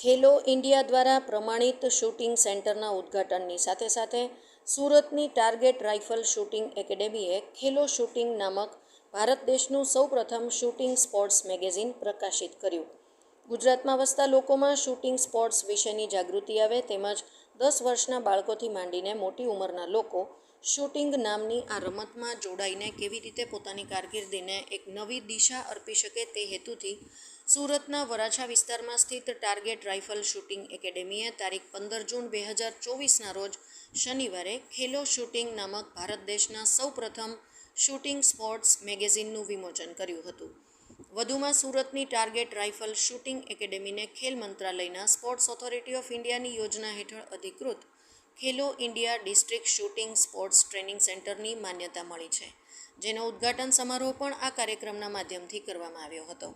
ખેલો India દ્વારા પ્રમાણિત shooting સેન્ટરના ઉદ્ઘાટનની સાથે સાથે સુરતની ટાર્ગેટ રાઇફલ શૂટિંગ એકેડેમીએ ખેલો શૂટિંગ નામક ભારત દેશનું સૌપ્રથમ શૂટિંગ સ્પોર્ટ્સ મેગેઝિન પ્રકાશિત કર્યું. ગુજરાતમાં વસતા લોકોમાં શૂટિંગ સ્પોર્ટ્સ વિશેની જાગૃતિ આવે તેમજ દસ વર્ષના બાળકોથી માંડીને મોટી ઉંમરના લોકો શૂટિંગ નામની આ રમતમાં જોડાઈને કેવી રીતે પોતાની કારકિર્દીને એક નવી દિશા અર્પી શકે તે હેતુથી સુરતના વરાછા વિસ્તારમાં સ્થિત ટાર્ગેટ રાઇફલ શૂટિંગ એકેડેમીએ તારીખ પંદર જૂન બે હજાર ચોવીસના રોજ શનિવારે ખેલો શૂટિંગ નામક ભારત દેશના સૌપ્રથમ શૂટિંગ સ્પોર્ટ્સ મેગેઝિનનું વિમોચન કર્યું હતું. વધુમાં સુરતની ટાર્ગેટ રાઇફલ શૂટિંગ એકેડેમીને ખેલ મંત્રાલયના સ્પોર્ટ્સ ઓથોરિટી ઓફ ઇન્ડિયાની યોજના હેઠળ અધિકૃત Khelo India district shooting sports training સેન્ટરની માન્યતા મળી છે, જેનો ઉદ્ઘાટન સમારોહ પણ આ કાર્યક્રમના માધ્યમથી કરવામાં આવ્યો હતો.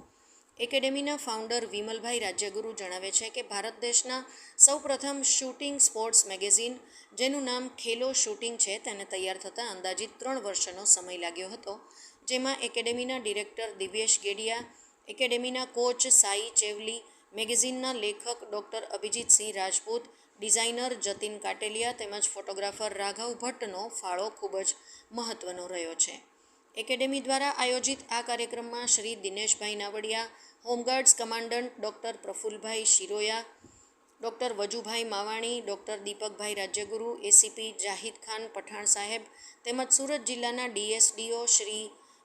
એકેડેમીના ફાઉન્ડર વિમલભાઈ રાજ્યગુરુ જણાવે છે કે ભારત દેશના સૌપ્રથમ શૂટિંગ સ્પોર્ટ્સ મેગેઝિન, જેનું નામ ખેલો શૂટિંગ છે, તેને તૈયાર થતાં અંદાજિત ત્રણ વર્ષનો સમય લાગ્યો હતો, જેમાં એકેડેમીના ડિરેક્ટર દિવ્યેશ ગેડિયા, એકેડેમીના કોચ સાઈ ચેવલી, મેગેઝિનના લેખક ડૉક્ટર અભિજીતસિંહ રાજપૂત ડિઝાઇનર જતીન કાટેલિયા તેમજ ફોટોગ્રાફર રાઘવ ભટ્ટનો ફાળો ખૂબ જ મહત્ત્વનો રહ્યો છે. એકેડેમી દ્વારા આયોજિત આ કાર્યક્રમમાં Shri Dineshbhai Navadiya, home guards commandant doctor Prafulbhai Shiroya, doctor Vajubhai Mavani, doctor Deepakbhai Rajyaguru, ACP Jahid Khan Pathan સાહેબ તેમજ સુરત જિલ્લાના ડીએસડીઓ શ્રી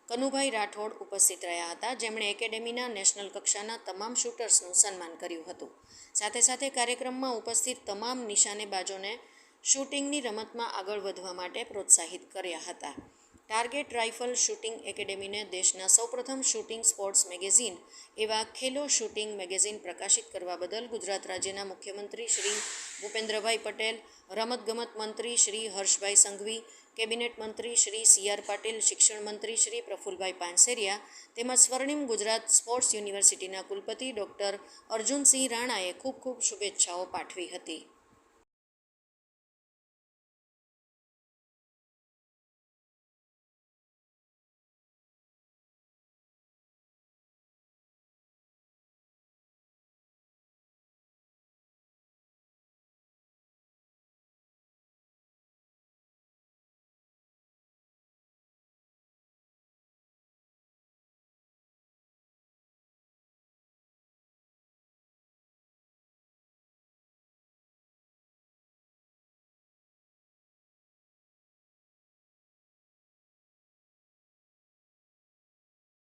કનુભાઈ રાઠોડ ઉપસ્થિત રહ્યા હતા. જેમણે એકેડેમીના નેશનલ કક્ષાના તમામ શૂટર્સનું સન્માન કર્યું હતું. સાથે સાથે કાર્યક્રમમાં ઉપસ્થિત તમામ નિશાનેબાજોને શૂટિંગની રમતમાં આગળ વધવા માટે પ્રોત્સાહિત કર્યા હતા. ટાર્ગેટ રાઇફલ શૂટિંગ એકેડેમીને દેશના સૌપ્રથમ શૂટિંગ સ્પોર્ટ્સ મેગેઝિન એવા ખેલો શૂટિંગ મેગેઝિન પ્રકાશિત કરવા બદલ ગુજરાત રાજ્યના મુખ્યમંત્રી શ્રી ભૂપેન્દ્રભાઈ પટેલ, રમતગમત મંત્રી શ્રી હર્ષભાઈ સંઘવી, કેબિનેટ મંત્રી શ્રી સી આર પાટીલ, શિક્ષણ મંત્રી શ્રી પ્રફુલભાઈ પાનસેરિયા તેમજ સ્વર્ણિમ ગુજરાત સ્પોર્ટ્સ યુનિવર્સિટીના કુલપતિ ડૉક્ટર અર્જુનસિંહ રાણાએ ખૂબ ખૂબ શુભેચ્છાઓ પાઠવી હતી.